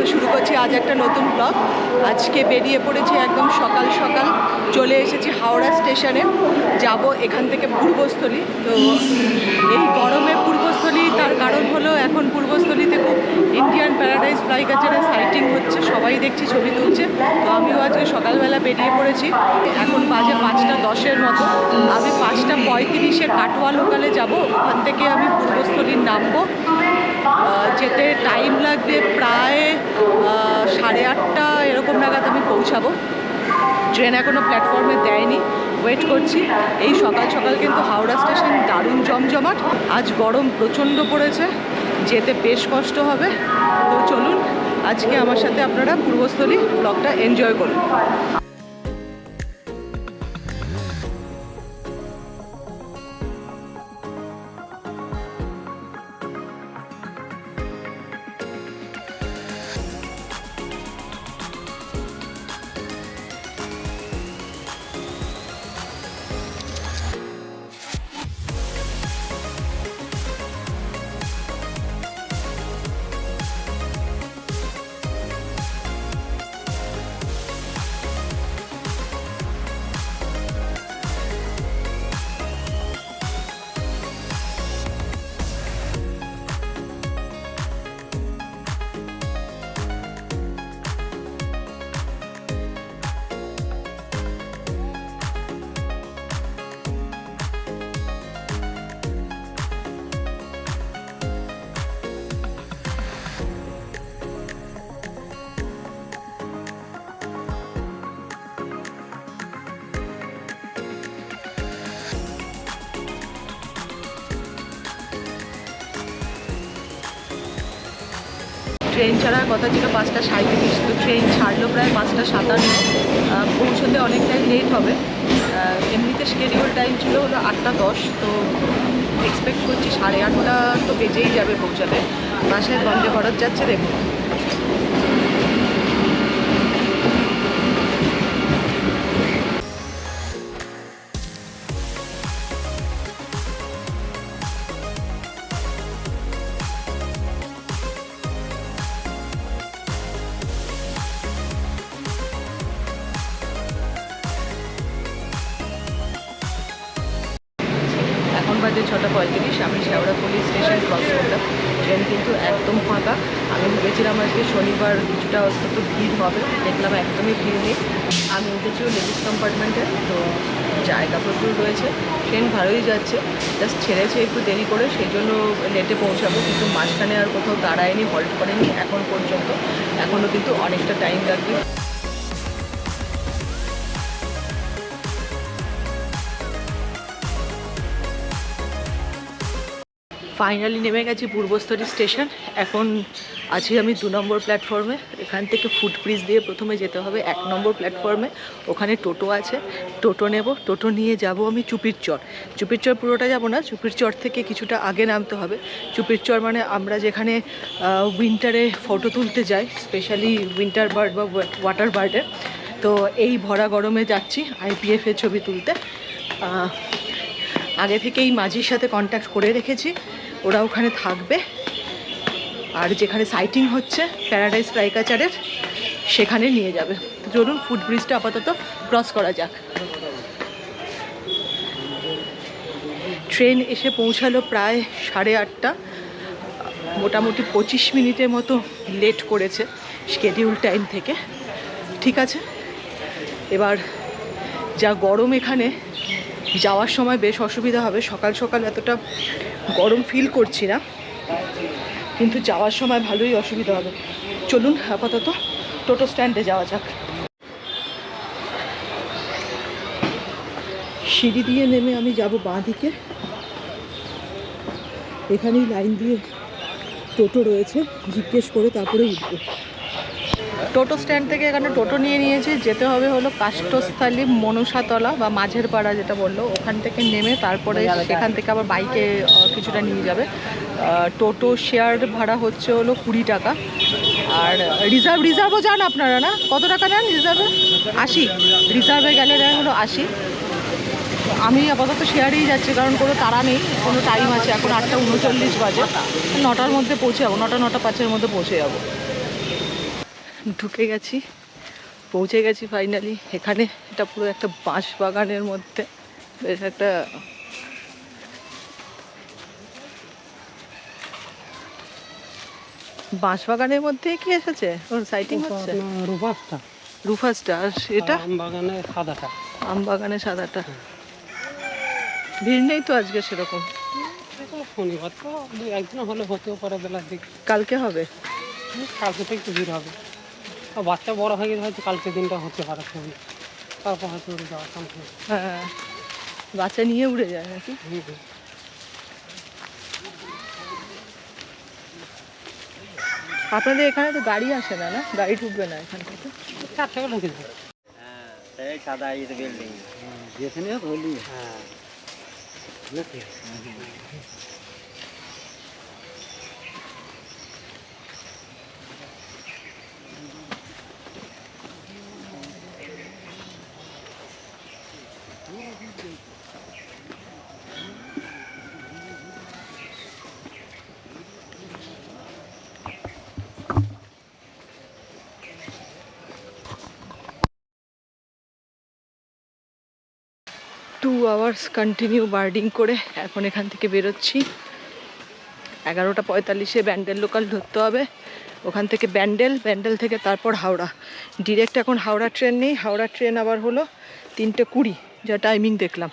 তো শুরু করছি আজ একটা নতুন ব্লগ আজকে বেরিয়ে পড়েছি একদম সকাল সকাল। চলে এসেছি হাওড়া স্টেশনে। যাব এখান থেকে পূর্বস্থলী। তো এই গরমে তার কারণ হলো এখন পূর্বস্থলীতে খুব ইন্ডিয়ান প্যারাডাইস ফ্লাই কাচারের সাইটিং হচ্ছে, সবাই দেখছি, ছবি তুলছে। তো আমিও আজকে সকালবেলা বেরিয়ে পড়েছি। এখন বাজে পাঁচটা দশের মতো। আমি পাঁচটা পঁয়ত্রিশে কাটোয়া লোকালে যাব। ওখান থেকে আমি পূর্বস্থলীর নামবো। যেতে টাইম লাগবে প্রায় সাড়ে আটটা, এরকম নাগাদ আমি পৌঁছাবো। ট্রেন এখনও প্ল্যাটফর্মে দেয়নি। ওয়েট করছি। এই সকাল সকাল কিন্তু হাওড়া স্টেশন দারুণ জমজমাট। আজ গরম প্রচণ্ড পড়েছে। যেতে বেশ কষ্ট হবে। তো চলুন, আজকে আমার সাথে আপনারা পূর্বস্থলী ব্লগটা এনজয় করুন। ট্রেন ছাড়ার কথা ছিল পাঁচটা সাঁত্রিশ তো ট্রেন ছাড়লো প্রায় পাঁচটা সাতান্ন। পৌঁছতে অনেকটাই লেট হবে। এমনিতে স্কেডিউল টাইম ছিল হলো আটটা দশ। তো এক্সপেক্ট করছি সাড়ে আটটা তো বেজেই যাবে পৌঁছাতে। বাসায় বন্দে ভারত যাচ্ছে দেখুন। বাজে ছটা পঁয়ত্রিশ আমি শেওড়া পুলিশ স্টেশন ক্রস করলাম ট্রেন কিন্তু একদম ফাঁকা। আমি ভেবেছিলাম আজকে শনিবার কিছুটা অন্তত ভিড় হবে। দেখলাম একদমই ভিড় নেই। আমি উঠেছি লেডিস কম্পার্টমেন্টে তো জায়গা প্রচুর রয়েছে। ট্রেন ভালোই যাচ্ছে। জাস্ট ছেড়েছে একটু দেরি করে সেই জন্য লেটে পৌঁছাবো। কিন্তু মাঝখানে আর কোথাও দাঁড়ায়নি হল্ট করেনি এখন পর্যন্ত। এখনও কিন্তু অনেকটা টাইম লাগবে। ফাইনালি নেমে গেছি পূর্বস্থলী স্টেশন। এখন আছি আমি দু নম্বর প্ল্যাটফর্মে। এখান থেকে ফুট ব্রিজ দিয়ে প্রথমে যেতে হবে এক নম্বর প্ল্যাটফর্মে। ওখানে টোটো আছে। টোটো নেব। টোটো নিয়ে যাব আমি চুপির চর চুপির চর পুরোটা যাব না। চুপির চর থেকে কিছুটা আগে নামতে হবে। চুপির চর মানে আমরা যেখানে উইন্টারে ফটো তুলতে যাই স্পেশালি উইন্টার বার্ড বা ওয়াটার বার্ডের তো এই ভরা গরমে যাচ্ছি আইপিএফের ছবি তুলতে। আগে থেকেই মাঝির সাথে কন্ট্যাক্ট করে রেখেছি। ওরা ওখানে থাকবে। আর যেখানে সাইটিং হচ্ছে প্যারাডাইস ফ্রাইকাচারের সেখানে নিয়ে যাবে। চলুন ফুট ব্রিজটা আপাতত ক্রস করা যাক। ট্রেন এসে পৌঁছালো প্রায় সাড়ে আটটা। মোটামুটি পঁচিশ মিনিটের মতো লেট করেছে স্কেডিউল টাইম থেকে। ঠিক আছে? এবার যা গরম এখানে, যাওয়ার সময় বেশ অসুবিধা হবে। সকাল সকাল এতটা গরম ফিল করছি না। কিন্তু যাওয়ার সময় ভালোই অসুবিধা হবে। চলুন, আপাতত টোটো স্ট্যান্ডে যাওয়া যাক। সিঁড়ি দিয়ে নেমে আমি যাব বাঁ দিকে। এখানেই লাইন দিয়ে টোটো রয়েছে। জিজ্ঞেস করে তারপরে উঠবো। টোটো স্ট্যান্ড থেকে এখানে টোটো নিয়ে নিয়েছি। যেতে হবে হলো কাষ্টস্থলী মনসাতলা বা মাঝের পাড়া যেটা বলল। ওখান থেকে নেমে তারপরে সেখান থেকে আবার বাইকে কিছুটা নিয়ে যাবে। টোটো শেয়ার ভাড়া হচ্ছে হলো কুড়ি টাকা। আর রিজার্ভ, রিজার্ভও যান আপনারা না? কত টাকা নেন রিজার্ভে? আশি। রিজার্ভে গেলে নেন হলো আশি। আমি আপাতত শেয়ারেই যাচ্ছি, কারণ কোনো তাড়া নেই, কোনো টাইম আছে। এখন আটটা উনচল্লিশ বাজে। নটার মধ্যে পৌঁছে যাব, নটা নটা পাঁচের মধ্যে পৌঁছে যাব। ঢুকে গেছি পৌঁছে গেছি ফাইনালি এখানে এটা পুরো একটা বাঁশ বাগানের মধ্যে। বেশ একটা বাঁশ বাগানের মধ্যে কি এসেছে? ওর সাইটিং হচ্ছে? রূপাসটা রুফাসটা আর এটা? আম বাগানে সাদাটা। আম বাগানে সাদাটা ভিড় নেই তো আজকে সেরকম? শনিবার তো একদিন হলে হতেও পারে বেলার দিকে। কালকে হবে? কালকে তো একটু ভিড় হবে। বাচ্চা বড় হয়ে গেলে হয়তো কালকে দিনটা হতে পারে ছবি তারপর হয়তো উড়ে যাওয়ার চান্স নেই হ্যাঁ বাচ্চা নিয়ে উড়ে যায় নাকি। আপনাদের এখানে তো গাড়ি আসে না না? গাড়ি ঢুকবে না এখান থেকে? চার টাকা ঢুকে যাবে সেই সাদা বিল্ডিং যেখানে হ্যাঁ। আওয়ার্স কন্টিনিউ বার্ডিং করে এখন এখান থেকে বেরোচ্ছি। এগারোটা পঁয়তাল্লিশে ব্যান্ডেল লোকাল ধরতে হবে। ওখান থেকে ব্যান্ডেল ব্যান্ডেল থেকে তারপর হাওড়া। ডিরেক্ট এখন হাওড়া ট্রেন নেই। হাওড়া ট্রেন আবার হলো তিনটে কুড়ি, যা টাইমিং দেখলাম।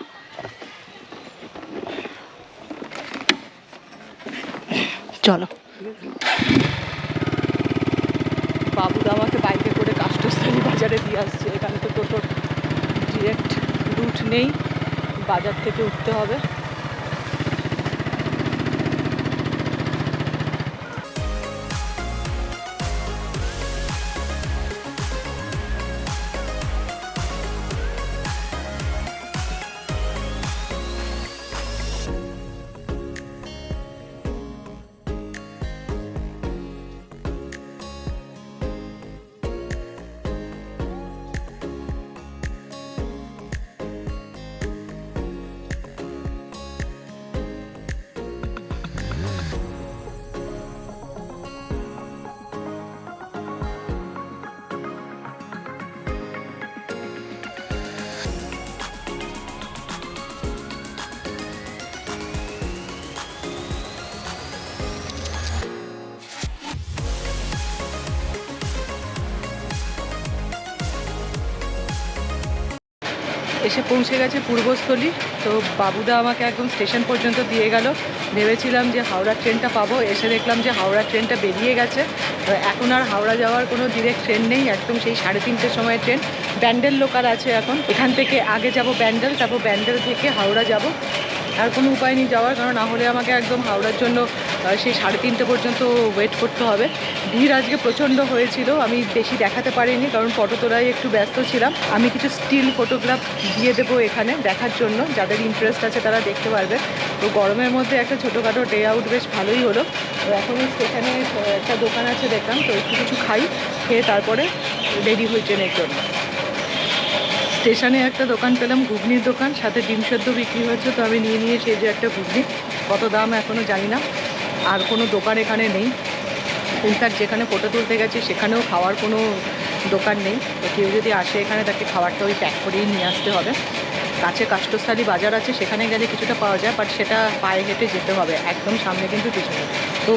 চলো। বাবুদা আমাকে বাইকে করে কাষ্টস্থলী বাজারে দিয়ে আসছে। এখানে তো টোটোর ডিরেক্ট রুট নেই। বাজার থেকে উঠতে হবে। এসে পৌঁছে গেছে পূর্বস্থলী। তো বাবুদা আমাকে একদম স্টেশন পর্যন্ত দিয়ে গেল। ভেবেছিলাম যে হাওড়া ট্রেনটা পাবো। এসে দেখলাম যে হাওড়া ট্রেনটা বেরিয়ে গেছে। এখন আর হাওড়া যাওয়ার কোনো ডিরেক্ট ট্রেন নেই। একদম সেই সাড়ে তিনটের সময় ট্রেন ব্যান্ডেল লোকাল আছে এখন। এখান থেকে আগে যাব ব্যান্ডেল, তারপর ব্যান্ডেল থেকে হাওড়া যাব। আর কোনো উপায় নেই যাওয়ার। কারণ না হলে আমাকে একদম হাওড়ার জন্য সেই সাড়ে তিনটে পর্যন্ত ওয়েট করতে হবে। ভিড় আজকে প্রচণ্ড হয়েছিল, আমি বেশি দেখাতে পারিনি কারণ ফটো তোলায় একটু ব্যস্ত ছিলাম। আমি কিছু স্টিল ফটোগ্রাফ দিয়ে দেবো এখানে দেখার জন্য, যাদের ইন্টারেস্ট আছে তারা দেখতে পারবে। তো গরমের মধ্যে একটা ছোটোখাটো ডে আউট বেশ ভালোই হলো। তো এখন সেখানে একটা দোকান আছে দেখলাম, তো একটু কিছু খাই, খেয়ে তারপরে রেডি হই ট্রেনের জন্য। স্টেশনে একটা দোকান পেলাম, ঘুগনির দোকান, সাথে ডিম সেদ্ধ বিক্রি হয়েছে, তো আমি নিয়ে নিয়েছি এই যে একটা ঘুগনি। কত দাম এখনও জানি না। আর কোনো দোকান এখানে নেই। ইনফ্যাক্ট যেখানে ফটো তুলতে গেছি, সেখানেও খাওয়ার কোনো দোকান নেই। তো কেউ যদি আসে এখানে, তাকে খাবারটা ওই প্যাক করেই নিয়ে আসতে হবে। কাছে কাষ্টস্থলী বাজার আছে, সেখানে গেলে কিছুটা পাওয়া যায় বাট সেটা পায়ে হেঁটে যেতে হবে, একদম সামনে কিন্তু কিছু নেই তো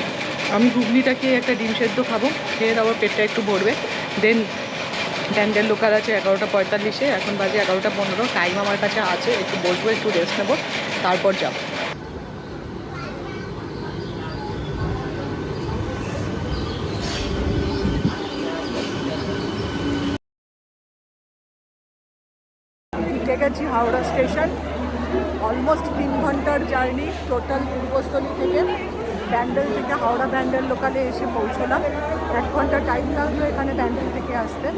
আমি ঘুগনিটাকে একটা ডিম সেদ্ধ খাব, খেয়ে তারপর পেটটা একটু ভরবে। দেন ব্যান্ডেল লোকাল আছে এগারোটা পঁয়তাল্লিশে, এখন বাজে এগারোটা পনেরো। টাইম আমার কাছে আছে, একটু বসবো, একটু রেস্ট নেব, তারপর যাব ঢুকে গেছি হাওড়া স্টেশন। অলমোস্ট তিন ঘণ্টার জার্নি টোটাল পূর্বস্থলী থেকে, ব্যান্ডেল থেকে, হাওড়া ব্যান্ডেল লোকালে এসে পৌঁছলাম। এক ঘণ্টা টাইম লাগল এখানে ব্যান্ডেল থেকে আসতে।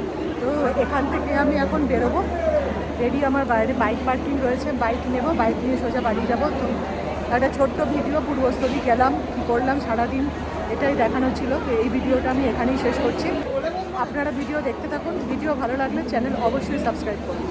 তো এখান থেকে আমি এখন বেরোবো। রেডি আমার বাইরে বাইক পার্কিং রয়েছে বাইক নেব বাইক নিয়ে সোজা বাড়ি যাব। তো একটা ছোট্ট ভিডিও পূর্বস্থলী গেলাম, কী করলাম সারাদিন, এটাই দেখানো ছিল। তো এই ভিডিওটা আমি এখানেই শেষ করছি। আপনারা ভিডিও দেখতে থাকুন। ভিডিও ভালো লাগলে চ্যানেল অবশ্যই সাবস্ক্রাইব করুন।